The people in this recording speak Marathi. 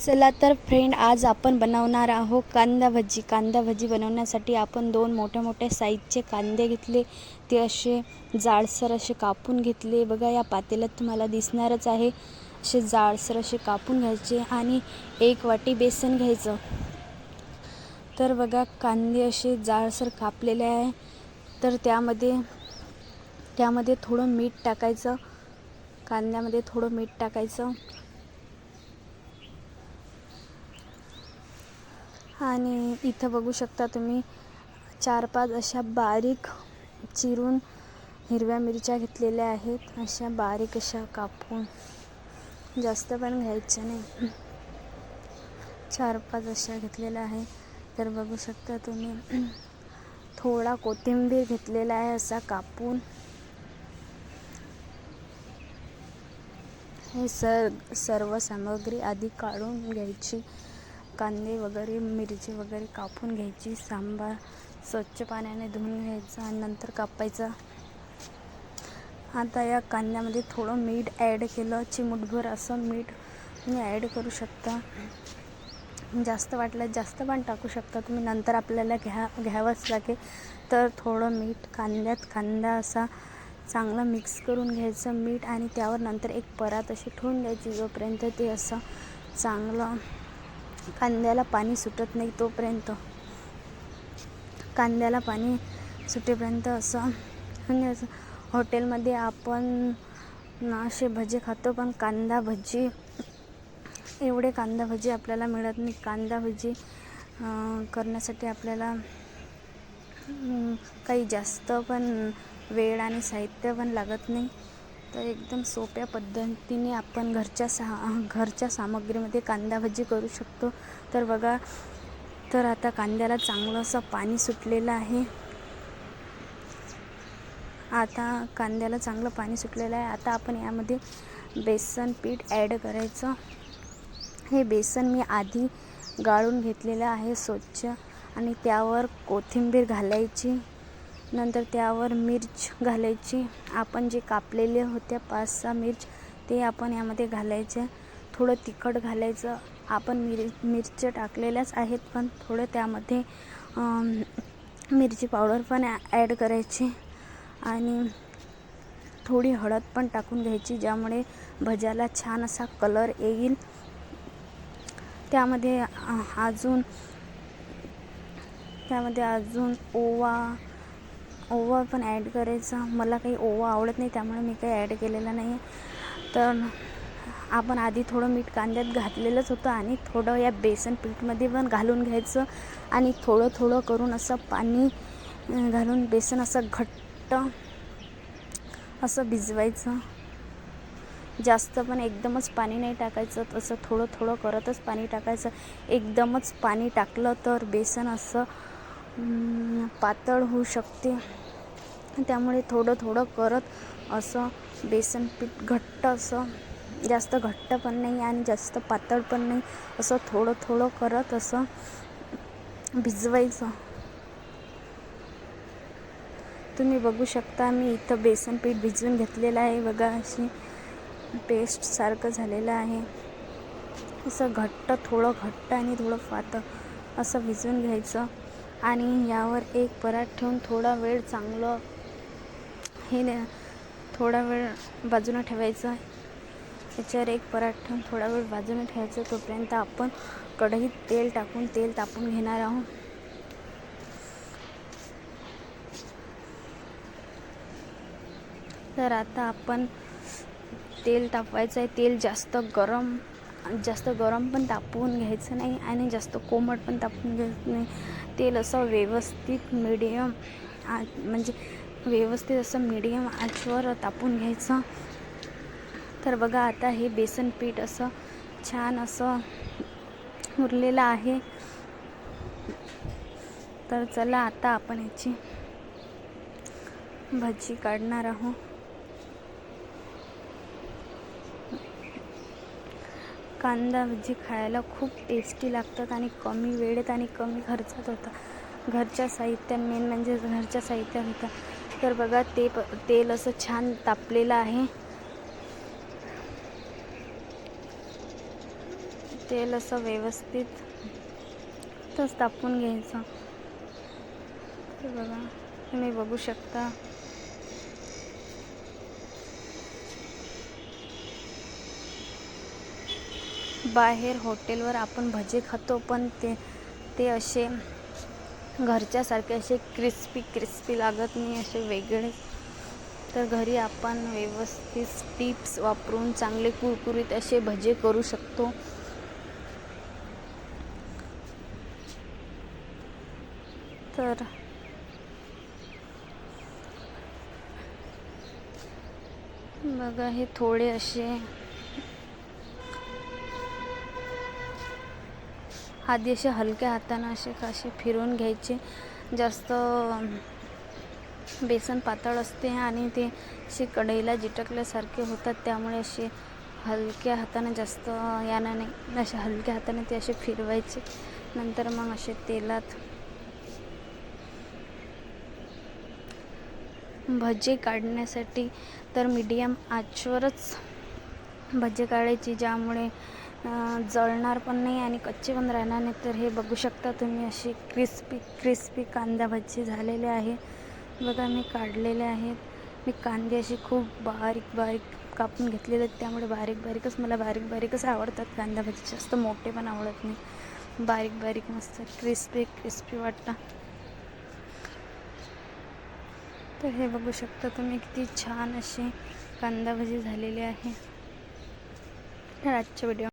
चला तर फ्रेंड आज आपण बनवणार आहोत कांदा भजी. कांदा भजी बनवण्यासाठी आपण दोन मोठ्या मोठ्या साईजचे कांदे घेतले. ते असे जाडसर असे कापून घेतले. बघा या पातेल्यात तुम्हाला दिसणारच आहे. असे जाडसर असे कापून घ्यायचे आणि एक वाटी बेसन घ्यायचं. तर बघा कांदे असे जाडसर कापलेले आहे. तर त्यामध्ये त्यामध्ये थोडं मीठ टाकायचं. कांद्यामध्ये थोडं मीठ टाकायचं. आणि इथं बघू शकता तुम्ही चार पाच अशा बारीक चिरून हिरव्या मिरच्या घेतलेल्या आहेत. अशा बारीक अशा कापून. जास्त पण घ्यायच्या नाही. चार पाच अशा घेतलेल्या आहे तर बघू शकता तुम्ही थोडा कोथिंबीर घेतलेला आहे असा कापून. हे सर सर्व सामग्री आधी काढून घ्यायची. कांदे वगैरे मिरची वगैरे कापून घ्यायची सांबार स्वच्छ पाण्याने धुवून घ्यायचं आणि नंतर कापायचा. आता या कांद्यामध्ये थोडं मीठ ॲड केलं चिमूटभर असं मीठ तुम्ही ॲड करू शकता. जास्त वाटलं जास्त पण टाकू शकता. तुम्ही नंतर आपल्याला घ्या घ्यावंच लागेल. तर थोडं मीठ कांद्यात कांदा असा चांगला मिक्स करून घ्यायचं मीठ आणि त्यावर नंतर एक परात अशी ठेवून द्यायची जोपर्यंत ते असं चांगलं कांद्याला पाणी सुटत नाही तोपर्यंत. कांद्याला पाणी सुटेपर्यंत असं म्हणजे हॉटेलमध्ये आपण असे भजे खातो पण कांदा भजी एवढे कांदा भजी आपल्याला मिळत नाही. कांदा भजी करण्यासाठी आपल्याला काही जास्त पण वेळ आणि साहित्य पण लागत नाही. तर एकदम सोप्या पद्धतीने आपण घरच्या सा घरच्या सामग्रीमध्ये कांदा भजी करू शकतो. तर बघा तर आता कांद्याला चांगलं असं पाणी सुटलेलं आहे. आता कांद्याला चांगलं पाणी सुटलेलं आहे. आता आपण यामध्ये बेसन पीठ ॲड करायचं. हे बेसन मी आधी गाळून घेतलेलं आहे स्वच्छ आणि त्यावर कोथिंबीर घालायची. नंतर त्यावर मिर्च घालायची. आपण जे कापलेले होत्या पाच सहा मिर्च ते आपण यामध्ये घालायचे. थोडं तिखट घालायचं. आपण मिर मिरच्या टाकलेल्याच आहेत पण थोडं त्यामध्ये मिरची पावडर पण ॲड करायची. आणि थोडी हळद पण टाकून घ्यायची ज्यामुळे भज्याला छान असा कलर येईल. त्यामध्ये अजून त्यामध्ये अजून ओवा ओवा पण ॲड करायचा. मला काही ओवा आवडत नाही त्यामुळे मी काही ॲड केलेला नाही. तर आपण आधी थोडं मीठ कांद्यात घातलेलंच होतं आणि थोडं या बेसन पीठमध्ये पण घालून घ्यायचं आणि थोडं थोडं करून असं पाणी घालून बेसन असं घट्ट असं भिजवायचं. जास्त पण एकदमच पाणी नाही टाकायचं तसं थोडं थोडं करतच पाणी टाकायचं. एकदमच पाणी टाकलं तर बेसन असं पातळ होऊ शकते. त्यामुळे थोडं थोडं करत असं बेसन पीठ घट्ट असं जास्त घट्ट पण नाही आणि जास्त पातळ पण नाही असं थोडं थोडं करत असं भिजवायचं. तुम्ही बघू शकता मी इथं बेसन पीठ भिजवून घेतलेलं आहे. बघा अशी पेस्टसारखं झालेलं आहे. असं घट्ट थोडं घट्ट आणि थोडं पातळ असं भिजवून घ्यायचं. आणि यावर एक परात ठेवून थोडा वेळ चांगलं हे थोडा वेळ बाजूला ठेवायचं त्याच्यावर एक परात ठेवून थोडा वेळ बाजूला ठेवायचं तोपर्यंत आपण कढईत तेल टाकून तेल तापून घेणार आहोत. तर आता आपण तेल तापवायचं आहे. तेल जास्त गरम जास्त गरम पण तापवून घ्यायचं नाही आणि जास्त कोमट पण तापवून घ्यायचं नाही. तेल असं व्यवस्थित मिडियम म्हणजे व्यवस्थित असं मिडियम आचवर तापून घ्यायचं. तर बघा आता हे बेसन पीठ असं छान असं उरलेलं आहे. तर चला आता आपण याची भजी काढणार आहोत. कांदा भजी खायला खूप टेस्टी लागतात आणि कमी वेळेत आणि कमी खर्चात होता घरच्या साहित्यात मेन म्हणजे घरच्या साहित्यात होता तर बघा ते प तेल असं छान तापलेलं आहे. तेल असं व्यवस्थित तस तापून घ्यायचं. तर बघा तुम्ही बघू शकता. बाहेर हॉटेलवर आपण भजे खातो पण ते ते असे घरच्यासारखे असे क्रिस्पी क्रिस्पी लागत नाही असे वेगळे. तर घरी आपण व्यवस्थित टिप्स वापरून चांगले कुरकुरीत असे भजे करू शकतो. तर बघा हे थोडे असे आधी असे हलक्या हातानं असे असे फिरवून घ्यायचे. जास्त बेसन पातळ असते आणि ते असे कढईला जिटकल्यासारखे होतात. त्यामुळे असे हलक्या हाताने जास्त यानं नाही असे हलक्या हाताने ते असे फिरवायचे. नंतर मग असे तेलात भजे काढण्यासाठी तर मीडियम आचवरच भजे काढायची ज्यामुळे जळणार पण नाही आणि कच्चे पण राहणार नाही. तर हे बघू शकता तुम्ही असे क्रिस्पी क्रिस्पी कांदा भजी झालेले आहे. बघा मी काढलेले आहेत. मी कांदे असे खूप बारीक बारीक कापून घेतलेले आहेत. त्यामुळे बारीक बारीकच मला बारीक बारीकच आवडतात कांदा भजी. जास्त मोठे पण आवडत नाही. बारीक बारीक मस्त क्रिस्पी क्रिस्पी वाटतं. तर हे बघू शकता तुम्ही किती छान असे कांदा भजी झालेली आहे. आजच्या व्हिडिओ